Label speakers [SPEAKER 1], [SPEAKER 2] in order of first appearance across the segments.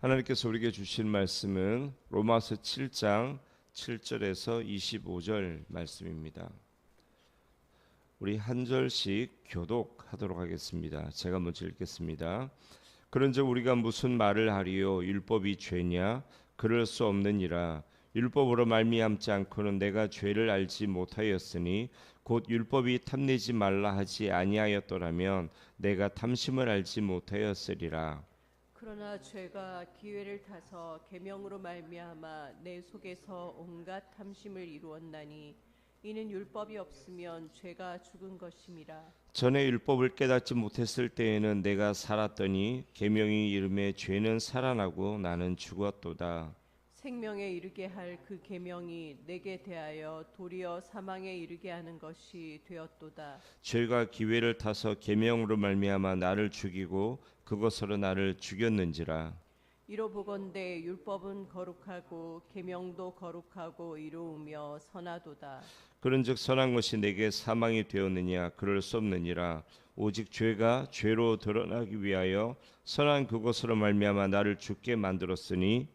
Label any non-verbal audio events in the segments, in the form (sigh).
[SPEAKER 1] 하나님께서 우리에게 주신 말씀은 로마서 7장 7절에서 25절 말씀입니다. 우리 한 절씩 교독하도록 하겠습니다. 제가 먼저 읽겠습니다. 그런즉 우리가 무슨 말을 하리요 율법이 죄냐 그럴 수 없느니라 율법으로 말미암지 않고는 내가 죄를 알지 못하였으니 곧 율법이 탐내지 말라 하지 아니하였더라면 내가 탐심을 알지 못하였으리라
[SPEAKER 2] 그러나 죄가 기회를 타서 계명으로 말미암아 내 속에서 온갖 탐심을 이루었나니 이는 율법이 없으면 죄가 죽은 것임이라
[SPEAKER 1] 전에 율법을 깨닫지 못했을 때에는 내가 살았더니 계명이 이름에 죄는 살아나고 나는 죽었도다.
[SPEAKER 2] 생명에 이르게 할 그 계명이 내게 대하여 도리어 사망에 이르게 하는 것이 되었도다
[SPEAKER 1] 죄가 기회를 타서 계명으로 말미암아 나를 죽이고 그것으로 나를 죽였는지라.
[SPEAKER 2] 이로 보건대 율법은 거룩하고 계명도 거룩하고 이로우며 선하도다
[SPEAKER 1] 그런즉 선한 것이 내게 사망이 되었느냐 그럴 수 없느니라. 오직 죄가 죄로 드러나기 위하여 선한 그것으로 말미암아 나를 죽게 만들었으니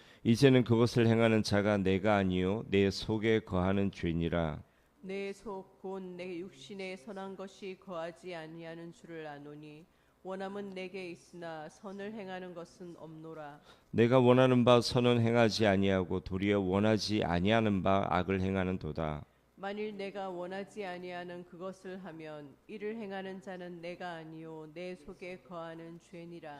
[SPEAKER 1] 이제는 그것을 행하는 자가 내가 아니요 내 속에 거하는 죄니라.
[SPEAKER 2] 내 속 곧 내 육신에 선한 것이 거하지 아니하는 줄을 아노니 원함은 내게 있으나 선을 행하는 것은 없노라
[SPEAKER 1] 내가 원하는 바 선은 행하지 아니하고 도리어 원하지 아니하는 바 악을 행하는 도다.
[SPEAKER 2] 만일 내가 원하지 아니하는 그것을 하면 이를 행하는 자는 내가 아니요 내 속에 거하는 죄니라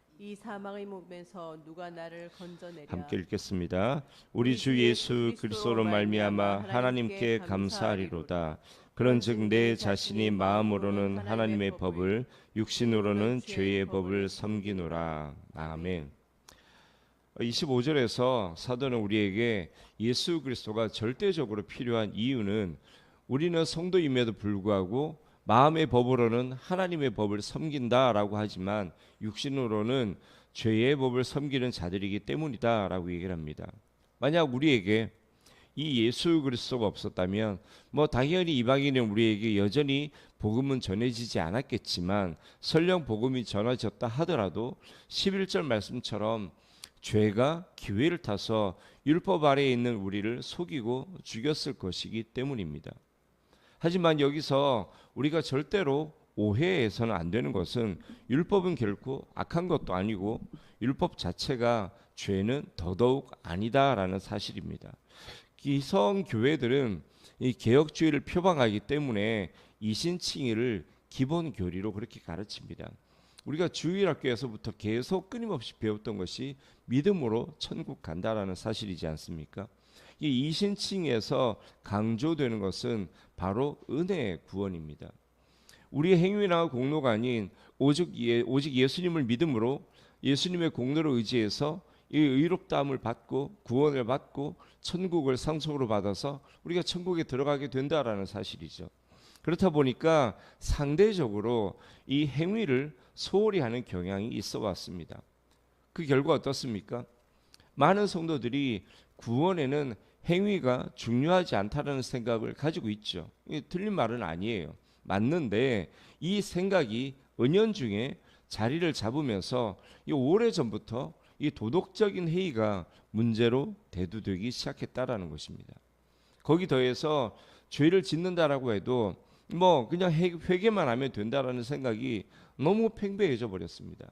[SPEAKER 2] 이 사망의 몸에서 누가 나를 건져내랴
[SPEAKER 1] 함께 읽겠습니다. 우리 주 예수 그리스도로 말미암아 하나님께 감사하리로다. 그런즉 내 자신이 마음으로는 하나님의 법을 육신으로는 죄의 법을 섬기노라. 아멘. 25절에서 사도는 우리에게 예수 그리스도가 절대적으로 필요한 이유는 우리는 성도임에도 불구하고 마음의 법으로는 하나님의 법을 섬긴다라고 하지만 육신으로는 죄의 법을 섬기는 자들이기 때문이다라고 얘기를 합니다. 만약 우리에게 이 예수 그리스도가 없었다면 뭐 당연히 이방인은 우리에게 여전히 복음은 전해지지 않았겠지만 설령 복음이 전해졌다 하더라도 11절 말씀처럼 죄가 기회를 타서 율법 아래에 있는 우리를 속이고 죽였을 것이기 때문입니다. 하지만 여기서 우리가 절대로 오해해서는 안 되는 것은 율법은 결코 악한 것도 아니고 율법 자체가 죄는 더더욱 아니다라는 사실입니다. 기성 교회들은 이 개혁주의를 표방하기 때문에 이신칭의를 기본 교리로 그렇게 가르칩니다. 우리가 주일학교에서부터 계속 끊임없이 배웠던 것이 믿음으로 천국 간다라는 사실이지 않습니까? 이 이신칭에서 강조되는 것은 바로 은혜의 구원입니다. 우리의 행위나 공로가 아닌 오직, 예, 오직 예수님을 믿음으로 예수님의 공로를 의지해서 이 의롭다함을 받고 구원을 받고 천국을 상속으로 받아서 우리가 천국에 들어가게 된다라는 사실이죠. 그렇다 보니까 상대적으로 이 행위를 소홀히 하는 경향이 있어 왔습니다. 그 결과 어떻습니까? 많은 성도들이 구원에는 행위가 중요하지 않다라는 생각을 가지고 있죠. 이게 틀린 말은 아니에요. 맞는데 이 생각이 은연중에 자리를 잡으면서 이 오래 전부터 이 도덕적인 회의가 문제로 대두되기 시작했다라는 것입니다. 거기 더해서 죄를 짓는다라고 해도 뭐 그냥 회개만 하면 된다라는 생각이 너무 팽배해져 버렸습니다.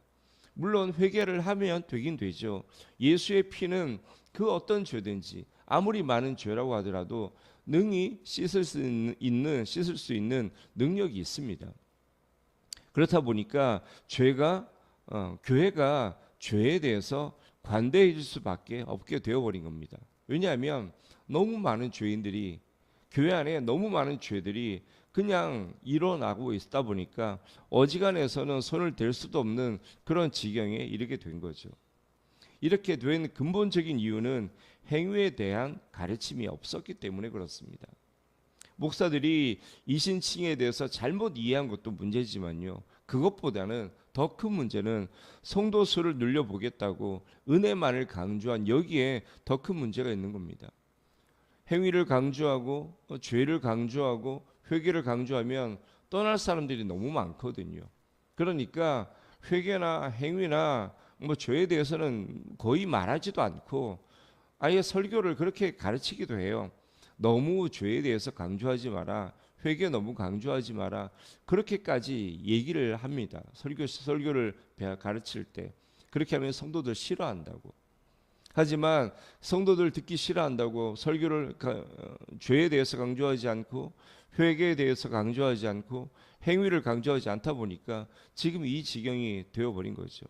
[SPEAKER 1] 물론 회개를 하면 되긴 되죠. 예수의 피는 그 어떤 죄든지 아무리 많은 죄라고 하더라도 능히 씻을 수 있는 씻을 수 있는 능력이 있습니다. 그렇다 보니까 죄가 어, 교회가 죄에 대해서 관대해질 수밖에 없게 되어버린 겁니다. 왜냐하면 너무 많은 죄인들이 교회 안에 너무 많은 죄들이 그냥 일어나고 있다 보니까 어지간해서는 손을 댈 수도 없는 그런 지경에 이르게 된 거죠. 이렇게 된 근본적인 이유는 행위에 대한 가르침이 없었기 때문에 그렇습니다. 목사들이 이신칭에 대해서 잘못 이해한 것도 문제지만요. 그것보다는 더 큰 문제는 성도 수를 늘려보겠다고 은혜만을 강조한 여기에 더 큰 문제가 있는 겁니다. 행위를 강조하고 어, 죄를 강조하고 회개를 강조하면 떠날 사람들이 너무 많거든요. 그러니까 회개나 행위나 뭐 죄에 대해서는 거의 말하지도 않고 아예 설교를 그렇게 가르치기도 해요. 너무 죄에 대해서 강조하지 마라. 회개 너무 강조하지 마라. 그렇게까지 얘기를 합니다. 설교 설교를 배- 가르칠 때 그렇게 하면 성도들 싫어한다고. 하지만 성도들 듣기 싫어한다고 설교를 가- 어, 죄에 대해서 강조하지 않고 회개에 대해서 강조하지 않고 행위를 강조하지 않다 보니까 지금 이 지경이 되어 버린 거죠.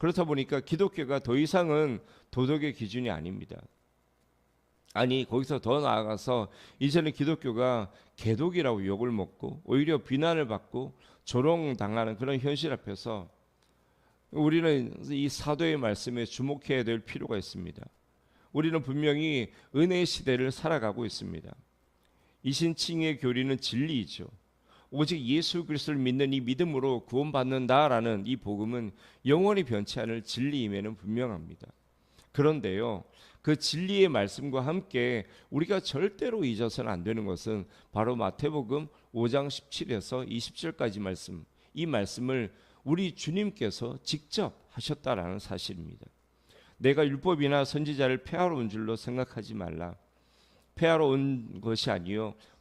[SPEAKER 1] 그렇다 보니까 기독교가 더 이상은 도덕의 기준이 아닙니다. 아니 거기서 더 나아가서 이제는 기독교가 개독이라고 욕을 먹고 오히려 비난을 받고 조롱당하는 그런 현실 앞에서 우리는 이 사도의 말씀에 주목해야 될 필요가 있습니다. 우리는 분명히 은혜의 시대를 살아가고 있습니다. 이신칭의 교리는 진리이죠. 오직 예수 그리스도를 믿는 이 믿음으로 구원받는다라는 이 복음은 영원히 변치 않을 진리임에는 분명합니다. 그런데요, 그 진리의 말씀과 함께 우리가 절대로 잊어서는 안 되는 것은 바로 마태복음 5장 17에서 20절까지 말씀, 이 말씀을 우리 주님께서 직접 하셨다라는 사실입니다. 내가 율법이나 선지자를 폐하러 온 줄로 생각하지 말라. 폐하러 온 것이 아니요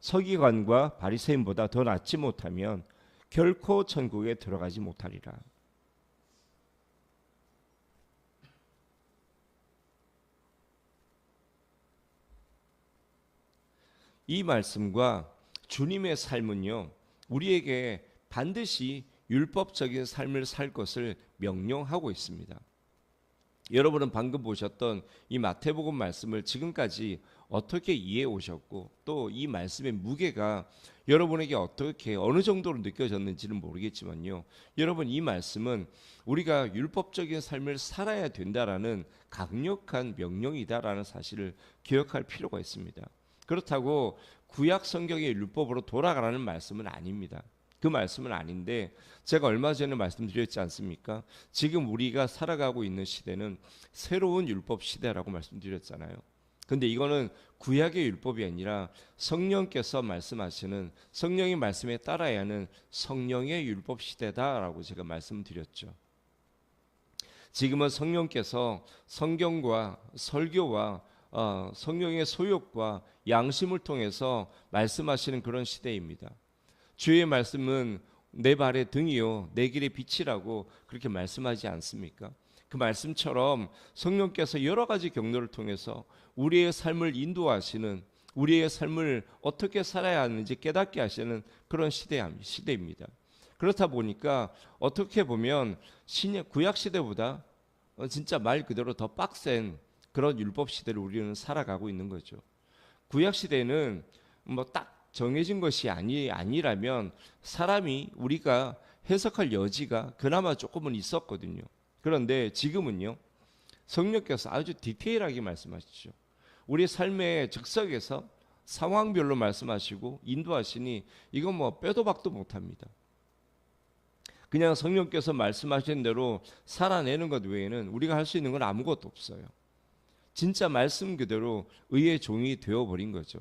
[SPEAKER 1] 서기관과 바리새인보다 더 낫지 못하면 결코 천국에 들어가지 못하리라. 이 말씀과 주님의 삶은요, 우리에게 반드시 율법적인 삶을 살 것을 명령하고 있습니다. 여러분은 방금 보셨던 이 마태복음 말씀을 지금까지 어떻게 이해해 오셨고 또 이 말씀의 무게가 여러분에게 어떻게 어느 정도로 느껴졌는지는 모르겠지만요. 여러분 이 말씀은 우리가 율법적인 삶을 살아야 된다라는 강력한 명령이다라는 사실을 기억할 필요가 있습니다. 그렇다고 구약 성경의 율법으로 돌아가라는 말씀은 아닙니다. 그 말씀은 아닌데 제가 얼마 전에 말씀드렸지 않습니까? 지금 우리가 살아가고 있는 시대는 새로운 율법 시대라고 말씀드렸잖아요. 근데 이거는 구약의 율법이 아니라 성령께서 말씀하시는 성령의 말씀에 따라야 하는 성령의 율법 시대다라고 제가 말씀드렸죠. 지금은 성령께서 성경과 설교와 어, 성령의 소욕과 양심을 통해서 말씀하시는 그런 시대입니다. 주의 말씀은 내 발의 등이요 내 길의 빛이라고 그렇게 말씀하지 않습니까? 그 말씀처럼 성령께서 여러 가지 경로를 통해서 우리의 삶을 인도하시는 우리의 삶을 어떻게 살아야 하는지 깨닫게 하시는 그런 시대 시대입니다. 그렇다 보니까 어떻게 보면 신약 구약 시대보다 어, 진짜 말 그대로 더 빡센 그런 율법 시대를 우리는 살아가고 있는 거죠. 구약 시대는 뭐 딱 정해진 것이 아니 아니라면 사람이 우리가 해석할 여지가 그나마 조금은 있었거든요. 그런데 지금은요. 성령께서 아주 디테일하게 말씀하시죠. 우리 삶의 즉석에서 상황별로 말씀하시고 인도하시니 이건 뭐 빼도 박도 못합니다. 그냥 성령께서 말씀하신 대로 살아내는 것 외에는 우리가 할 수 있는 건 아무것도 없어요. 진짜 말씀 그대로 의의 종이 되어 버린 거죠.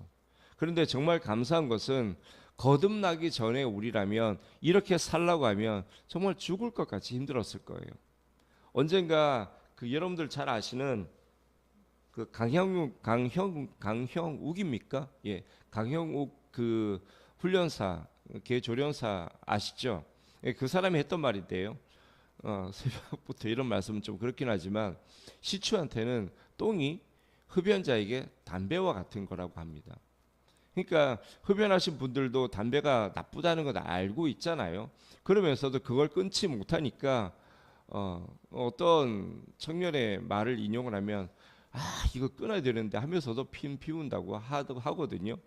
[SPEAKER 1] 그런데 정말 감사한 것은 거듭나기 전에 우리라면 이렇게 살라고 하면 정말 죽을 것 같이 힘들었을 거예요. 언젠가 그 여러분들 잘 아시는 그 강형욱 강형 강형욱입니까? 예, 강형욱 그 훈련사 개조련사 아시죠? 예, 그 사람이 했던 말인데요. 어, (laughs) 새벽부터 이런 말씀은 좀 그렇긴 하지만 시추한테는 똥이 흡연자에게 담배와 같은 거라고 합니다. 그러니까 흡연하신 분들도 담배가 나쁘다는 걸 알고 있잖아요. 그러면서도 그걸 끊지 못하니까 어, 어떤 청년의 말을 인용을 하면 아 이거 끊어야 되는데 하면서도 피, 피운다고 하, 하거든요.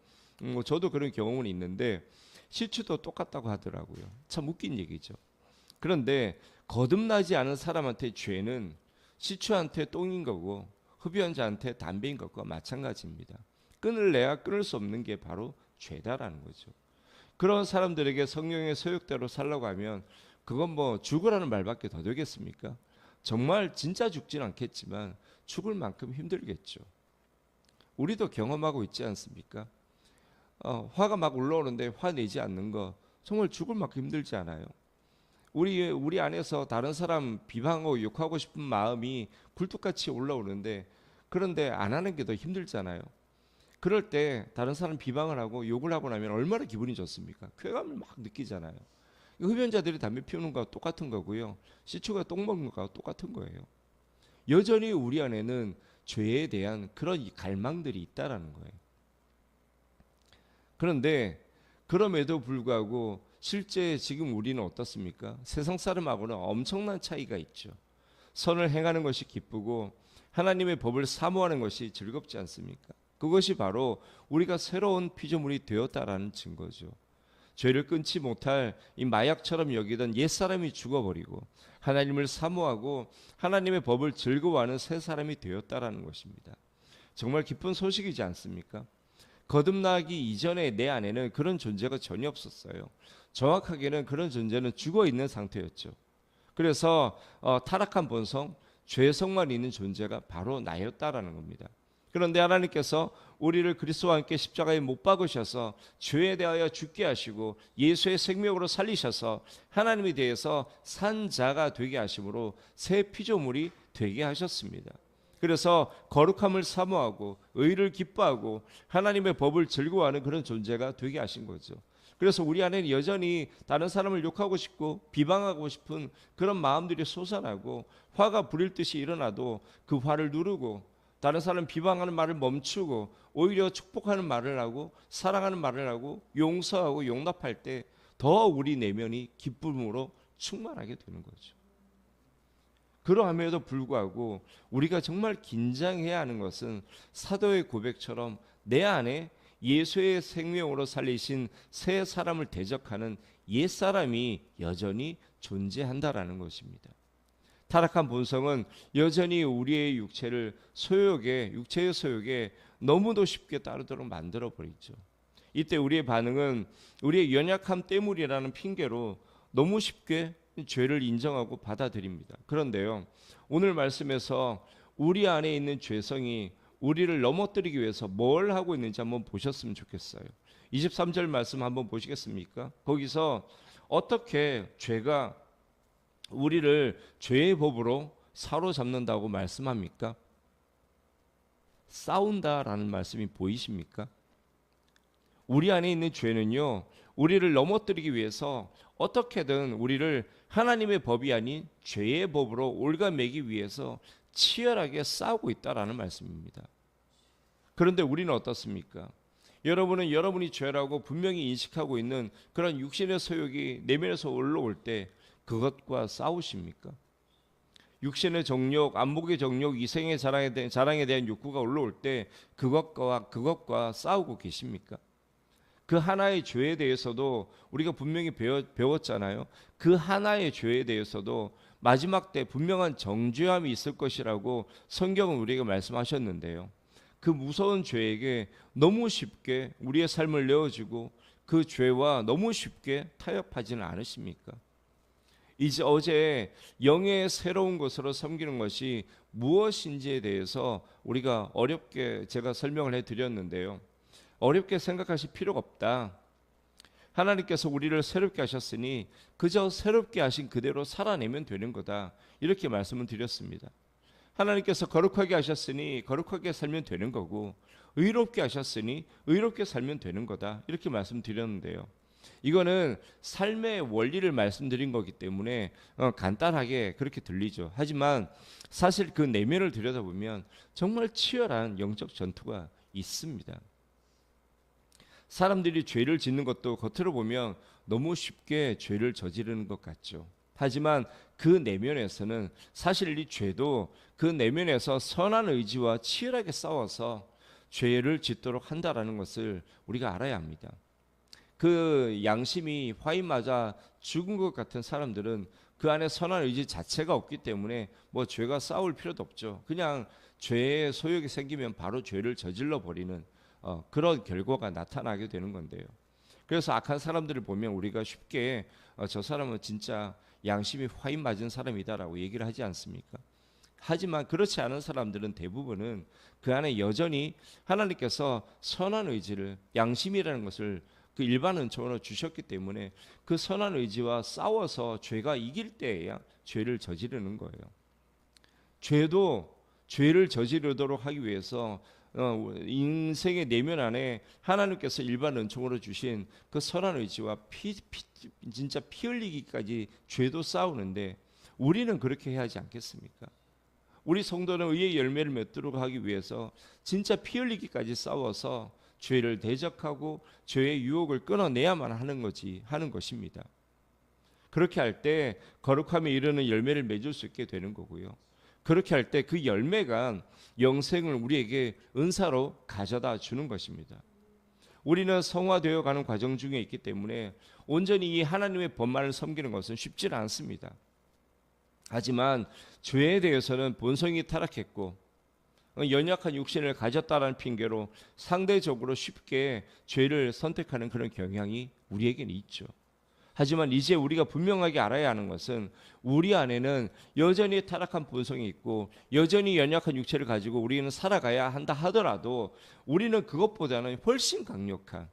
[SPEAKER 1] 음, 뭐 저도 그런 경험은 있는데 시추도 똑같다고 하더라고요. 참 웃긴 얘기죠. 그런데 거듭나지 않은 사람한테 죄는 시추한테 똥인 거고 흡연자한테 담배인 것과 마찬가지입니다. 끊을래야 끊을 수 없는 게 바로 죄다라는 거죠. 그런 사람들에게 성령의 소욕대로 살라고 하면 그건 뭐 죽으라는 말밖에 더 되겠습니까? 정말 진짜 죽진 않겠지만 죽을 만큼 힘들겠죠. 우리도 경험하고 있지 않습니까? 어, 화가 막 올라오는데 화내지 않는 거 정말 죽을 만큼 힘들지 않아요? 우리 우리 안에서 다른 사람 비방하고 욕하고 싶은 마음이 굴뚝같이 올라오는데 그런데 안 하는 게 더 힘들잖아요. 그럴 때 다른 사람 비방을 하고 욕을 하고 나면 얼마나 기분이 좋습니까? 쾌감을 막 느끼잖아요. 이 흡연자들이 담배 피우는 거와 똑같은 거고요. 시추가 똥 먹는 거와 똑같은 거예요. 여전히 우리 안에는 죄에 대한 그런 이 갈망들이 있다라는 거예요. 그런데 그럼에도 불구하고 실제 지금 우리는 어떻습니까? 세상 사람하고는 엄청난 차이가 있죠. 선을 행하는 것이 기쁘고 하나님의 법을 사모하는 것이 즐겁지 않습니까? 그것이 바로 우리가 새로운 피조물이 되었다라는 증거죠. 죄를 끊지 못할 이 마약처럼 여기던 옛 사람이 죽어버리고 하나님을 사모하고 하나님의 법을 즐거워하는 새 사람이 되었다라는 것입니다. 정말 기쁜 소식이지 않습니까? 거듭나기 이전에 내 안에는 그런 존재가 전혀 없었어요. 정확하게는 그런 존재는 죽어 있는 상태였죠. 그래서 어, 타락한 본성, 죄성만 있는 존재가 바로 나였다라는 겁니다. 그런데 하나님께서 우리를 그리스도와 함께 십자가에 못 박으셔서 죄에 대하여 죽게 하시고 예수의 생명으로 살리셔서 하나님에 대해서 산 자가 되게 하심으로 새 피조물이 되게 하셨습니다. 그래서 거룩함을 사모하고 의를 기뻐하고 하나님의 법을 즐거워하는 그런 존재가 되게 하신 거죠. 그래서 우리 안에는 여전히 다른 사람을 욕하고 싶고 비방하고 싶은 그런 마음들이 솟아나고 화가 부릴 듯이 일어나도 그 화를 누르고 다른 사람 비방하는 말을 멈추고 오히려 축복하는 말을 하고 사랑하는 말을 하고 용서하고 용납할 때 더 우리 내면이 기쁨으로 충만하게 되는 거죠. 그러함에도 불구하고 우리가 정말 긴장해야 하는 것은 사도의 고백처럼 내 안에 예수의 생명으로 살리신 새 사람을 대적하는 옛 사람이 여전히 존재한다라는 것입니다. 타락한 본성은 여전히 우리의 육체를 소욕에 육체의 소욕에 너무도 쉽게 따르도록 만들어 버리죠. 이때 우리의 반응은 우리의 연약함 때문이라는 핑계로 너무 쉽게 죄를 인정하고 받아들입니다. 그런데요. 오늘 말씀에서 우리 안에 있는 죄성이 우리를 넘어뜨리기 위해서 뭘 하고 있는지 한번 보셨으면 좋겠어요. 23절 말씀 한번 보시겠습니까? 거기서 어떻게 죄가 우리를 죄의 법으로 사로잡는다고 말씀합니까? 싸운다라는 말씀이 보이십니까? 우리 안에 있는 죄는요, 우리를 넘어뜨리기 위해서 어떻게든 우리를 하나님의 법이 아닌 죄의 법으로 올가매기 위해서 치열하게 싸우고 있다라는 말씀입니다. 그런데 우리는 어떻습니까? 여러분은 여러분이 죄라고 분명히 인식하고 있는 그런 육신의 소욕이 내면에서 올라올 때 그것과 싸우십니까? 육신의 정욕, 안목의 정욕, 이생의 자랑에 대한, 자랑에 대한 욕구가 올라올 때 그것과 그것과 싸우고 계십니까? 그 하나의 죄에 대해서도 우리가 분명히 배워, 배웠잖아요. 그 하나의 죄에 대해서도 마지막 때 분명한 정죄함이 있을 것이라고 성경은 우리에게 말씀하셨는데요. 그 무서운 죄에게 너무 쉽게 우리의 삶을 내어주고 그 죄와 너무 쉽게 타협하지는 않으십니까? 이제 어제 영의 새로운 것으로 섬기는 것이 무엇인지에 대해서 우리가 어렵게 제가 설명을 해 드렸는데요. 어렵게 생각하실 필요가 없다. 하나님께서 우리를 새롭게 하셨으니 그저 새롭게 하신 그대로 살아내면 되는 거다. 이렇게 말씀을 드렸습니다. 하나님께서 거룩하게 하셨으니 거룩하게 살면 되는 거고 의롭게 하셨으니 의롭게 살면 되는 거다. 이렇게 말씀드렸는데요. 이거는 삶의 원리를 말씀드린 거기 때문에 어, 간단하게 그렇게 들리죠. 하지만 사실 그 내면을 들여다보면 정말 치열한 영적 전투가 있습니다. 사람들이 죄를 짓는 것도 겉으로 보면 너무 쉽게 죄를 저지르는 것 같죠. 하지만 그 내면에서는 사실 이 죄도 그 내면에서 선한 의지와 치열하게 싸워서 죄를 짓도록 한다라는 것을 우리가 알아야 합니다. 그 양심이 화인 맞아 죽은 것 같은 사람들은 그 안에 선한 의지 자체가 없기 때문에 뭐 죄가 싸울 필요도 없죠. 그냥 죄의 소욕이 생기면 바로 죄를 저질러 버리는 어, 그런 결과가 나타나게 되는 건데요. 그래서 악한 사람들을 보면 우리가 쉽게 어, 저 사람은 진짜 양심이 화인 맞은 사람이다라고 얘기를 하지 않습니까? 하지만 그렇지 않은 사람들은 대부분은 그 안에 여전히 하나님께서 선한 의지를 양심이라는 것을 그 일반 은총으로 주셨기 때문에 그 선한 의지와 싸워서 죄가 이길 때에야 죄를 저지르는 거예요. 죄도 죄를 저지르도록 하기 위해서 어, 인생의 내면 안에 하나님께서 일반 은총으로 주신 그 선한 의지와 피, 피 진짜 피 흘리기까지 죄도 싸우는데 우리는 그렇게 해야 하지 않겠습니까? 우리 성도는 의의 열매를 맺도록 하기 위해서 진짜 피 흘리기까지 싸워서 죄를 대적하고 죄의 유혹을 끊어내야만 하는 거지 하는 것입니다. 그렇게 할 때 거룩함에 이르는 열매를 맺을 수 있게 되는 거고요. 그렇게 할 때 그 열매가 영생을 우리에게 은사로 가져다 주는 것입니다. 우리는 성화되어 가는 과정 중에 있기 때문에 온전히 이 하나님의 법만을 섬기는 것은 쉽지 않습니다. 하지만 죄에 대해서는 본성이 타락했고 연약한 육신을 가졌다라는 핑계로 상대적으로 쉽게 죄를 선택하는 그런 경향이 우리에게는 있죠. 하지만 이제 우리가 분명하게 알아야 하는 것은 우리 안에는 여전히 타락한 본성이 있고 여전히 연약한 육체를 가지고 우리는 살아가야 한다 하더라도 우리는 그것보다는 훨씬 강력한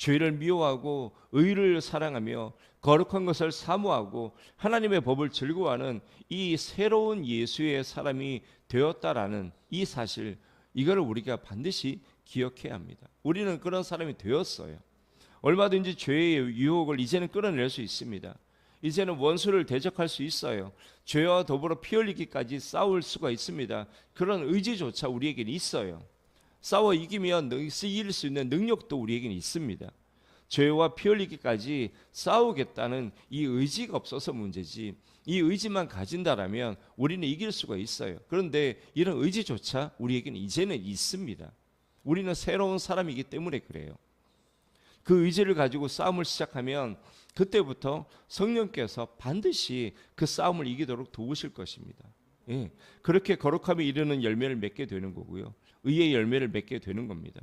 [SPEAKER 1] 죄를 미워하고 의를 사랑하며 거룩한 것을 사모하고 하나님의 법을 즐거워하는 이 새로운 예수의 사람이 되었다라는 이 사실 이거를 우리가 반드시 기억해야 합니다. 우리는 그런 사람이 되었어요. 얼마든지 죄의 유혹을 이제는 끌어낼 수 있습니다. 이제는 원수를 대적할 수 있어요. 죄와 더불어 피 흘리기까지 싸울 수가 있습니다. 그런 의지조차 우리에게는 있어요. 싸워 이기면 이길 수 있는 능력도 우리에게는 있습니다. 죄와 피 흘리기까지 싸우겠다는 이 의지가 없어서 문제지. 이 의지만 가진다라면 우리는 이길 수가 있어요. 그런데 이런 의지조차 우리에게는 이제는 있습니다. 우리는 새로운 사람이기 때문에 그래요. 그 의지를 가지고 싸움을 시작하면 그때부터 성령께서 반드시 그 싸움을 이기도록 도우실 것입니다. 예, 그렇게 거룩함에 이르는 열매를 맺게 되는 거고요. 의의 열매를 맺게 되는 겁니다.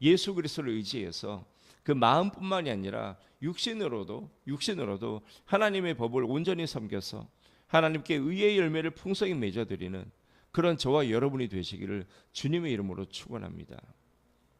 [SPEAKER 1] 예수 그리스도를 의지해서 그 마음뿐만이 아니라 육신으로도 육신으로도 하나님의 법을 온전히 섬겨서 하나님께 의의 열매를 풍성히 맺어드리는 그런 저와 여러분이 되시기를 주님의 이름으로 축원합니다.